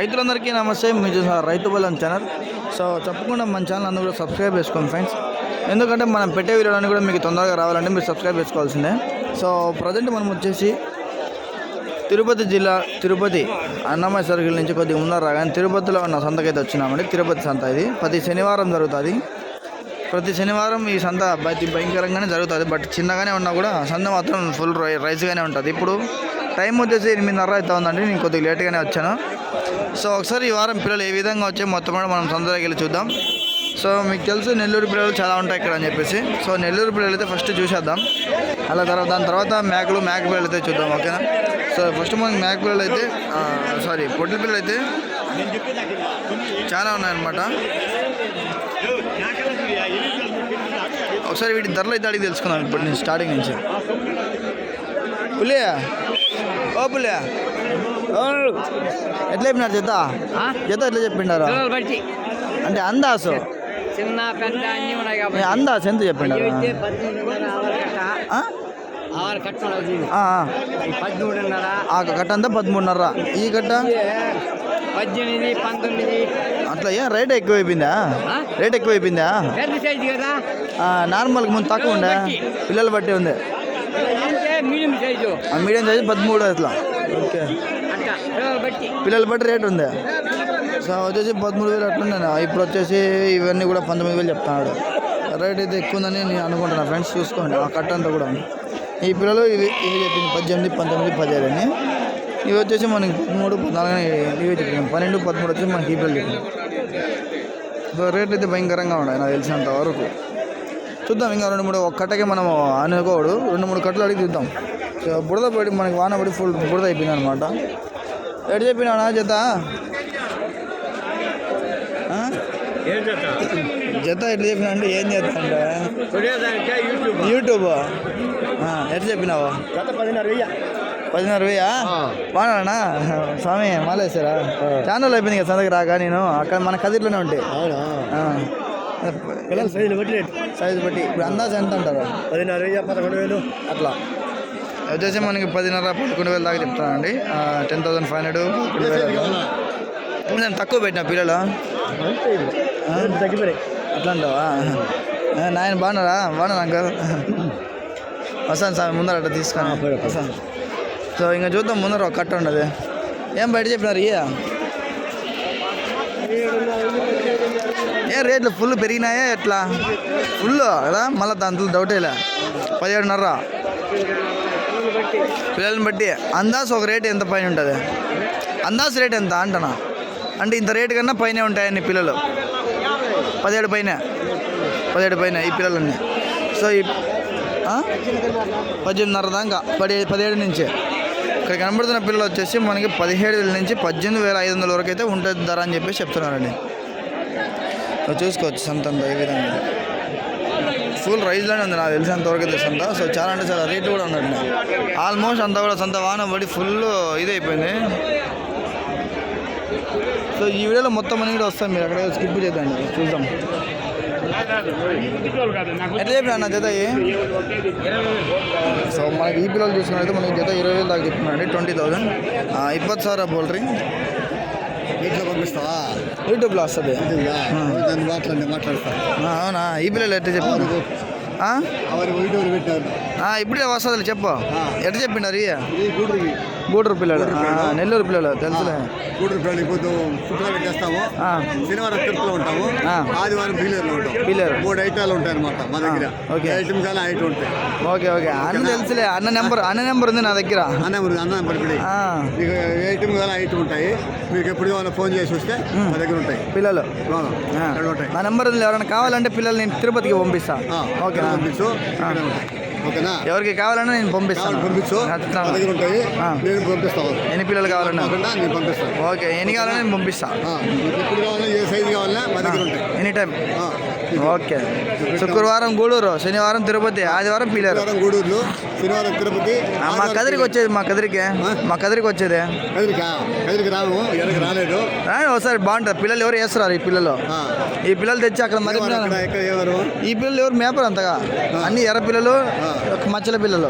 రైతులందరికీ నమస్తే. మీరు చూసిన రైతు బలం ఛానల్. సో తప్పకుండా మన ఛానల్ అందరూ కూడా సబ్స్క్రైబ్ చేసుకోండి ఫ్రెండ్స్. ఎందుకంటే మనం పెట్టే వీడియోలన్నీ కూడా మీకు తొందరగా రావాలంటే మీరు సబ్స్క్రైబ్ చేసుకోవాల్సిందే. సో ప్రజెంట్ మనం వచ్చేసి తిరుపతి జిల్లా తిరుపతి అన్నమయ్య సర్కిల్ నుంచి కొద్దిగా ముందర రాగానే తిరుపతిలో ఉన్న సంతకైతే వచ్చినామండి. తిరుపతి సంత ఇది. ప్రతి శనివారం జరుగుతుంది. ప్రతి శనివారం ఈ సంత భయంకరంగానే జరుగుతుంది. బట్ చిన్నగానే ఉన్నా కూడా సంత మాత్రం ఫుల్ రై రైస్గానే ఉంటుంది. ఇప్పుడు టైం వచ్చేసి ఎనిమిదిన్నర అవుతా ఉందండి నేను కొద్దిగా లేట్గానే వచ్చాను. సో ఒకసారి ఈ వారం పిల్లలు ఏ విధంగా వచ్చాయి మొత్తం కూడా మనం సంతలోకి వెళ్ళి చూద్దాం. సో మీకు తెలుసు నెల్లూరు పిల్లలు చాలా ఉంటాయి ఇక్కడ అని చెప్పేసి. సో నెల్లూరు పిల్లలు అయితే ఫస్ట్ చూసేద్దాం. అలా తర్వాత దాని తర్వాత మేకలు మేక పిల్లలు అయితే చూద్దాం ఓకేనా? సో ఫస్ట్ మనకి మేక పిల్లలు అయితే సారీ పొట్ల పిల్లలు అయితే చాలా ఉన్నాయన్నమాట. ఒకసారి వీటి ధరలు అయితే అడిగి తెలుసుకుందాం ఇప్పుడు నేను స్టార్టింగ్ నుంచి. పులియా ఓ పులియా ఎట్లా చెప్పినారు జత? జత ఎట్లా చెప్పిండారు అంటే అందాసు. చిన్న పెద్ద అన్ని ఉన్నాయి కాబట్టి. అందాసు ఎంత చెప్పిండారు పదమూడున్నర ఆ? కట్ట అంతా పదమూడున్నర. ఈ కట్ట? పద్దెనిమిది పంతొమ్మిది. అట్లా ఏ రేట్ ఎక్కువైపోయిందా? రేట్ ఎక్కువైపోయిందా? నార్మల్గా ముందు తక్కువ ఉండే పిల్లలు బట్టి ఉంది. మీడియం సైజు ఆ మీడియం సైజ్ పదమూడు అట్లా. ఓకే. పిల్లలు బట్టి పిల్లలు బట్టి రేట్ ఉంది? సో వచ్చేసి పదమూడు వేలు అట్లుండే ఇప్పుడు వచ్చేసి ఇవన్నీ కూడా పంతొమ్మిది వేలు చెప్తున్నాడు. రేట్ అయితే ఎక్కువ ఉందని నేను అనుకుంటున్నా. ఫ్రెండ్స్ చూసుకోండి. ఆ కట్ట అంతా కూడా. ఈ పిల్లలు ఇవి ఇవి చెప్పింది పద్దెనిమిది పంతొమ్మిది పదిహేడు అని. ఇవి వచ్చేసి మనకి పదమూడు పద్నాలుగు అని ఇవి చెప్పినాం. పన్నెండు పదమూడు వచ్చేసి మనకి ఈ పిల్లలు చెప్పినాం. సో రేట్లు అయితే భయంకరంగా ఉన్నాయి నాకు తెలిసినంత వరకు. చూద్దాం ఇంకా రెండు మూడు ఒక కట్టకి మనం అనుకోడు రెండు మూడు కట్టలు అడిగి చూద్దాం. సో బుడద పడి మనకి వాన పడి ఫుల్ బుడద అయిపోయింది అనమాట ఎటు చెప్పినా జత? జత? ఎట్లా చెప్పినా అంటే ఏం చేస్తా అంటే? యూట్యూబ్? ఎట్లా చెప్పినావు? పదిన్నర వెయ్యా. బాగున్నానా స్వామి మాలేసారా ఛానల్ అయిపోయింది కదా సందకి రాక నేను. అక్కడ మన కదిరిలోనే ఉంటాయి ఆ. సైజు బట్టి సైజు బట్టి. ఇప్పుడు అందాజు ఎంత అంటారు? పదిన్నర వెయ్యి పదకొండు వేలు. అట్లా. వచ్చేసి మనకి పదిన్నర పదకొండు వేలు దాకా చెప్తానండి. టెన్ థౌసండ్ ఫైవ్ హండ్రెడ్ పదకొండు వేలు నేను తక్కువ పెట్టిన పిల్లలు? తగ్గిపోయి అట్లా అంటావా నాయన బాగున్నారా? బాగున్నారా అంకల్? వస్తాను స్వామి ముందర అట్లా తీసుకొని. వస్తాను. సో ఇంకా చూద్దాం ముందర ఒక కట్ట ఉండదు. ఏం బయట చెప్పినారు ఇయ్య? రేట్లు ఫుల్ పెరిగినాయా ఎట్లా? ఫుల్ కదా? మళ్ళీ దాంట్లో డౌటేలే పదిహేడున్నర. పిల్లల్ని బట్టి అందాస్ ఒక రేట్ ఎంత పైన ఉంటుంది? అందాస్ రేట్ ఎంత అంటనా? అంటే ఇంత రేటు కన్నా పైనే ఉంటాయని పిల్లలు. పదిహేడు పైన. పదిహేడు పైన ఈ పిల్లలన్నీ. సో ఈ పద్దెనిమిదిన్నర దాకా. పది పదిహేడు నుంచి. ఇక్కడ కనబడుతున్న పిల్లలు వచ్చేసి మనకి పదిహేడు వేల నుంచి పద్దెనిమిది వేల ఐదు వందల వరకు అయితే ఉంటుంది ధర అని చెప్పేసి చెప్తున్నారండి. చూసుకోవచ్చు సంత అంతా ఏ విధంగా. ఫుల్ రైజ్లోనే ఉంది నాకు తెలిసినంత వరకు అయితే సంత. సో చాలా అంటే చాలా రేట్ కూడా ఉన్నట్టు ఆల్మోస్ట్ అంతా కూడా సంత వాహనం పడి ఫుల్ ఇదైపోయింది సో ఈ వీడియోలో మొత్తం అన్ని కూడా వస్తాం మీరు అక్కడ స్కిప్ చేద్దాం చూద్దాం. ఎట్లా చెప్పిన అన్న జత సో మనకి ఈ పిల్లలు చూసుకున్నట్టు మనకి జత ఇరవై వేలు దాకా చెప్తున్నాడు ట్వంటీ థౌసండ్ ఇప్పತ್ತು సార్ వీటిలో పంపిస్తావా? యూట్యూబ్లో వస్తుంది. దాన్ని మాట్లాడి మాట్లాడతా. అవునా? ఈ పిల్లలు ఎట్లా చెప్పారు? అవరు వీడియోలు పెట్టారు. ఇప్పుడే వస్తుంది చెప్పు. ఇది గూడూరువి గూడూరు పిల్లలు నెల్లూరు పిల్లలు తెలుసులే. గూడూరు పిల్లలు ఇప్పుడు పెట్టేస్తాము ఆ, శనివారం తిరుపతిలో ఉంటాము. ఆదివారం పీలేరులో ఉంటాం. పీలేరు. మూడు ఐటాలు ఉంటాయి అనమాట మా దగ్గర. ఓకే. ఐటమ్ కానీ ఐటమ్ ఉంటాయి. Okay okay. అన్న తెలుసులే అన్న నెంబర్ అన్న నెంబర్ ఉంది నా దగ్గర. అన్నం అన్నం పడిపిడి ఆ, మీకు ఐటమ్ కానీ ఐటమ్ ఉంటాయి. మీకు ఎప్పుడు కావాలో ఫోన్ చేసి వస్తే మా దగ్గర ఉంటాయి. పిల్లలు. నా నెంబర్ ఉంది ఎవరైనా కావాలంటే పిల్లలు నేను తిరుపతికి పంపిస్తా. ఆ, ఓకేనా? పంపించు ఓకేనా? ఎవరికి కావాలన్నా నేను పంపిస్తాను. పంపించు. ఉంటాయి. నేను పంపిస్తాను. ఎన్ని పిల్లలు కావాలన్నా. నేను పంపిస్తాను. ఓకే ఎన్ని కావాలన్నా నేను పంపిస్తా. ఆ, మీకు ఎప్పుడు కావాలన్నా ఏ సైజు కావాలన్నా మా దగ్గర ఉంటాయి. Any time. ఓకే. శుక్రవారం గూడూరు శనివారం తిరుపతి ఆదివారం శుక్రవారం గూడూరులో శనివారం తిరుపతి మా కదిరికి వచ్చేది మా కదిరికి. మా కదిరికి వచ్చేది. కదిరికా? కదిరికి రాము ఎక్కడికి రాలేదు. ఒకసారి బాగుంటుంది. పిల్లలు ఎవరు వేస్తున్నారు ఈ పిల్లలు. ఈ పిల్లలు తెచ్చి అక్కడ మరి ఈ పిల్లలు ఎవరు మేపరు అంతగా. అన్ని ఎర్ర పిల్లలు మచ్చల పిల్లలు.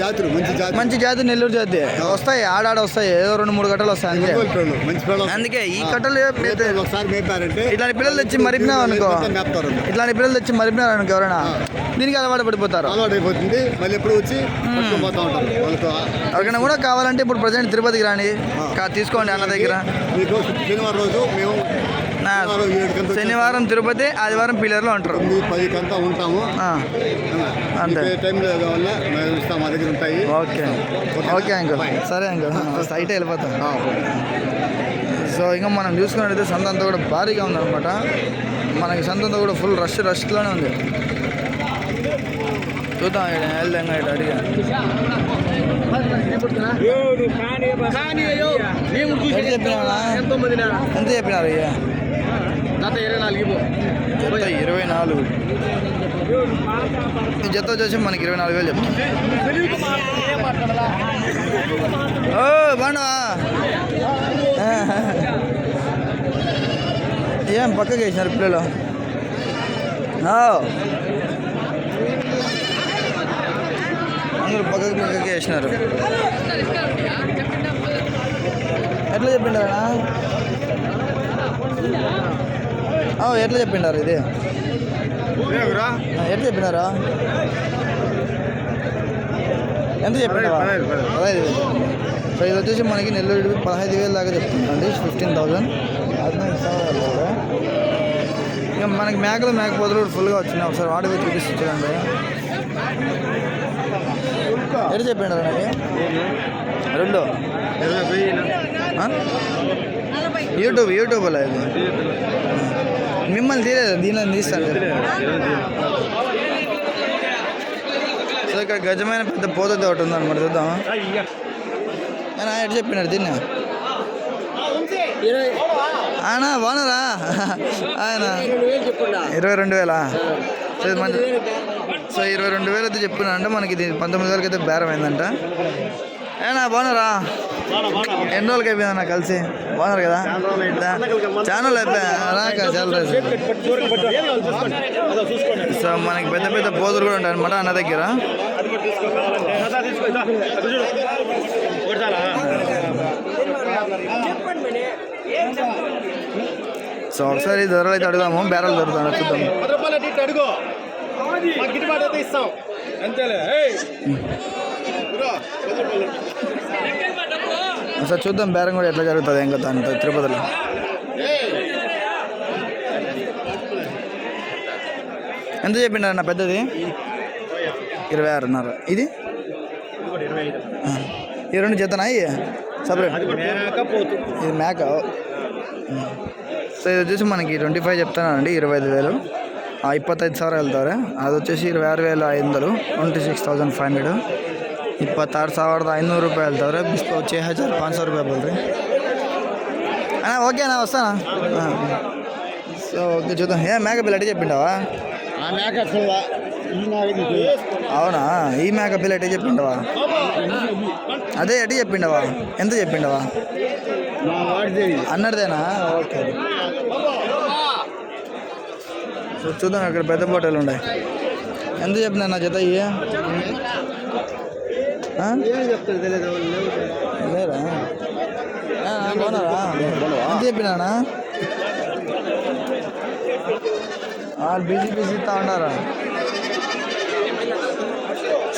జాతులు మంచి జాతి మంచి జాతి నెల్లూరు జాతి. వస్తాయి ఆడాడ వస్తాయి. ఏదో రెండు మూడు గంటలు వస్తాయి అందుకే ఈ కట్టలు ఇట్లాంటి పిల్లలు తెచ్చి మరిపినావు అనుకో. ఇట్లాంటి పిల్లలు తెచ్చి మరిపినారు అనుకో ఎవరైనా. దీనికి అలవాటు పడిపోతారు. అలవాటు అయిపోతుంది. మళ్ళీ ఎప్పుడు వచ్చి పోతా ఉంటారు ఎవరికైనా కూడా కావాలంటే ఇప్పుడు ప్రజెంట్ తిరుపతికి రాండి. కా- తీసుకోండి అన్న దగ్గర. మీకు శనివారం రోజు మేము శనివారం తిరుపతి ఆదివారం పిల్లర్లో ఉంటారు పది కంతా ఉంటాము. అంతే. టైంలో కావాలన్నా మా దగ్గర ఉంటాయి. ఓకే. Okay uncle. సరే అంకుల్. సైట్ వెళ్ళిపోతాం. సో ఇంకా మనం చూసుకున్నట్టయితే సంత అంతా కూడా భారీగా ఉందన్నమాట. మనకి సంత అంతా కూడా ఫుల్ రష్ రష్లోనే ఉంది. చూద్దాం వెళ్దాం ఇంకా ఈడ అడిగా ఎంత చెప్పినారా ఎంత చెప్పినారు ఇక జత ఇరవై నాలుగు ఈ జత వచ్చేసి మనకి ఇరవై నాలుగు వేలు చెప్తాం ఓ బాగున్నావా ఏం పక్కకి వేసినారు పిల్లలు ఓ. పక్కకి పక్కకి వేసినారు ఎట్లా చెప్పిండారా? ఎట్లా చెప్పిండారు ఇది? ఎట్లా చెప్పినారా? ఎంత చెప్పినావా పదహైదు, వేలు. సో ఇది వచ్చేసి మనకి నెల్లూరు పదహైదు వేలు దాకా చెప్తుందండి. ఫిఫ్టీన్ థౌజండ్ ఇక మనకి మేకలు మేకపోతలు ఫుల్గా వచ్చినాయి. ఒకసారి వాటి చూపిస్తుంది చూపిస్తు చూడండి. ఎటు చెప్పండి నాకు రెండు? యూట్యూబ్ యూట్యూబ్ అలా ఇది. మిమ్మల్ని తీయలేదు దీనిలో తీస్తాను. సో ఇక్కడ గజమైన పెద్ద పోతుంది ఒకటి ఉందన్నమాట చూద్దాం ఆయన ఎటు చెప్పినాడు దీన్ని? ఆయన బాగున్నారా? ఆయన ఇరవై రెండు వేలా? మంచి సో ఇరవై రెండు వేలు అయితే చెప్పిన అంటే మనకి ఇది పంతొమ్మిది వేలకి అయితే బేరం అయిందంట ఏనా బాగున్నారా? ఎన్ని రోజులకి అయిపోయిందన్న కలిసి? బాగున్నారు కదా? ఛానల్ అయితే చాలా సో మనకి పెద్ద పెద్ద పోతులు కూడా ఉంటాయి అనమాట అన్న దగ్గర. సో ఒకసారి ధరలు అయితే అడుగుదాము బేరాలు దొరుకుతాను చూద్దాం ఒకసారి చూద్దాం బేరం కూడా ఎట్లా జరుగుతుంది ఇంకా దాంతో తిరుపతిలో. ఎంత చెప్పిండ అన్న పెద్దది? ఇరవై ఆరున్నర ఇది. ఈ రెండు జతనా సపరేట్. ఇది మేక? సో ఇది వచ్చేసి మనకి ట్వంటీ ఫైవ్ చెప్తానండి ఇరవై ఐదు వేలు. ఆ ఇప్పత్తైదు సార్ వెళ్తారు అది వచ్చేసి ఇరవై ఆరు వేల ఐదు వందలు twenty six thousand five hundred. ఇప్పత్తారు sir ఐదునూరు రూపాయలు వెళ్తారు బిస్కో వచ్చి హజార్ పాంచ్ సార్ రూపాయలు అన్నా ఓకే అన్నా వస్తానా? సో ఓకే చూద్దాం. ఏ మేకప్ ఇల్లటి చెప్పిండవా? అవునా? ఈ మేకప్ ఇల్లటి చెప్పిండవా? అదే ఎట్టి చెప్పిండవా? ఎంత చెప్పిండవా? అన్నదేనా ఓకే. సో చూద్దాం అక్కడ పెద్ద బోటలు ఉన్నాయి. ఎంత చెప్పినా నా జత ఇయ్య? ఆ? లేరా? ఎంత చెప్పినానా? వాళ్ళు బిజీ బిజీ ఉన్నారా?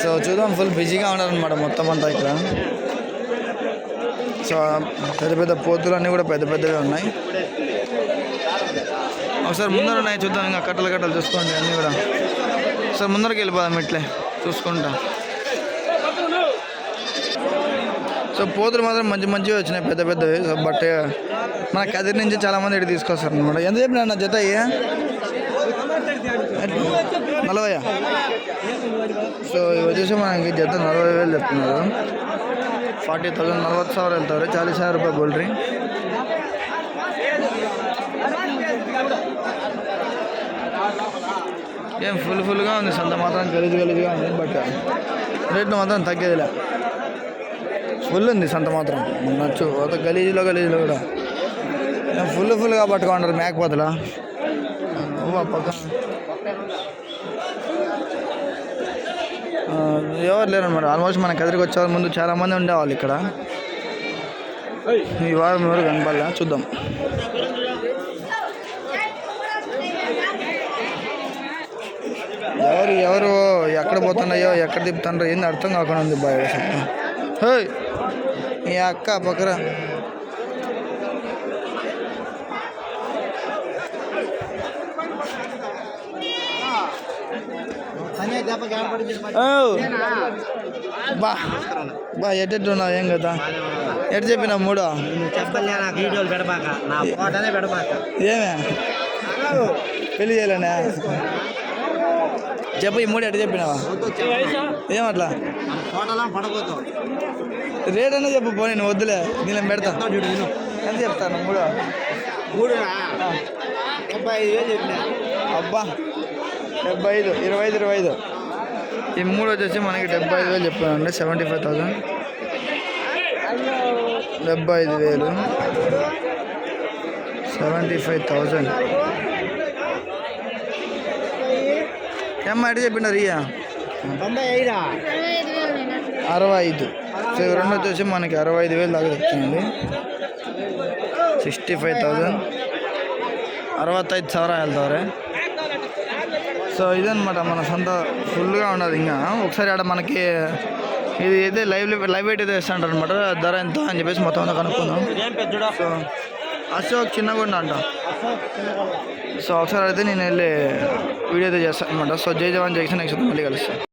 సో చూద్దాం ఫుల్ బిజీగా ఉన్నారనమాట మొత్తం అంతా ఇక్కడ. సో పెద్ద పెద్ద పోతులు అన్నీ కూడా పెద్ద పెద్దవి ఉన్నాయి. ఒకసారి ముందర ఉన్నాయి చూద్దాం ఇంకా కట్టలు కట్టలు చూసుకోండి అన్నీ కూడా ఒకసారి ముందరకి వెళ్ళిపోదాం ఇట్లే చూసుకుంటా సో పోతులు మాత్రం మంచి మంచివి వచ్చినాయి పెద్ద పెద్దవి సో బట్ మన కదిరి నుంచి చాలా మంది ఇటు తీసుకొస్తారు అనమాట ఎంత చెప్పినా నా జత అయ్యా నలభై సో ఇవి వచ్చేసి మనకి జత నలభై వేలు చెప్తున్నారు ఫార్టీ థౌసండ్ నలభై ಸಾವಿರ ಹೇಳ್ತಾರೆ ಚಾಲೀಸ್ ಸಾವಿರ ರೂಪಾಯಿ ಬೋಲ್ರಿ ఏం ఫుల్ ఫుల్గా ఉంది. సంత మాత్రం గలీజు గలీజుగా ఉంది. బట్ రేట్లు మాత్రం తగ్గేదిలే. ఫుల్ ఉంది సంత మాత్రం. నచ్చు. ఒక గలీజులో గలీజులో కూడా. ఫుల్ ఫుల్గా పట్టుకుంటారు మేకపోతలా పక్క. పక్కన ఎవరు లేరు ఆల్మోస్ట్ మన కదిరికి వచ్చే ముందు చాలామంది ఉండేవాళ్ళు ఇక్కడ. ఈ వారం ఎవరు కనపడలే? చూద్దాం. ఎవరు ఎవరు ఎక్కడ పోతున్నాయో ఎక్కడ తిప్పుతున్నారో ఏంది అర్థం కాకుండా ఉంది బాయ్ హోయ్! ఈ అక్క పక్కరా. బా బా ఎట్టెట్టు ఉన్నావు? ఏం కదా ఎటు చెప్పినా మూడో? ఏమే? పెళ్ళి చేయాలనే? చెప్పు ఈ మూడు ఎట్ట చెప్పినావా? ఏమట్లా రేట్ అన్నా చెప్పు పోనీ నువ్వు వద్దులే నేను పెడతా. ఎంత చెప్తాను మూడు? మూడు డెబ్బై ఐదు వేలు చెప్పిన. అబ్బా డెబ్బై ఐదు ఇరవై ఐదు ఇరవై ఐదు. ఈ మూడు వచ్చేసి మనకి డెబ్బై ఐదు వేలు చెప్పానండి సెవెంటీ ఫైవ్ థౌసండ్. డెబ్బై ఐదు వేలు. Seventy five thousand. ఏమ్మా ఎటు చెప్పినారు ఇయ్య? అరవై ఐదు సో ఇవి రెండు వచ్చేసి మనకి అరవై ఐదు వేలు దాకా వచ్చింది. Sixty five thousand. అరవత్తైదు సవరా వెళ్తారే సో ఇదనమాట మన సొంత ఫుల్గా ఉండదు ఇంకా. ఒకసారి ఆడ మనకి ఇది అయితే లైవ్ లైవ్ వెయిట్ అయితే వేస్తాంటారు అనమాట ధర ఎంత అని చెప్పేసి మొత్తం అంతా కనుక్కుందాం. సో అశోక్ చిన్నగుండ అంట సో ఒకసారి అయితే నేను వెళ్ళి వీడియో అయితే చేస్తాను అనమాట సో జై జవాన్ జై కిషన్ నెక్స్ట్ మళ్ళీ కలుస్తాను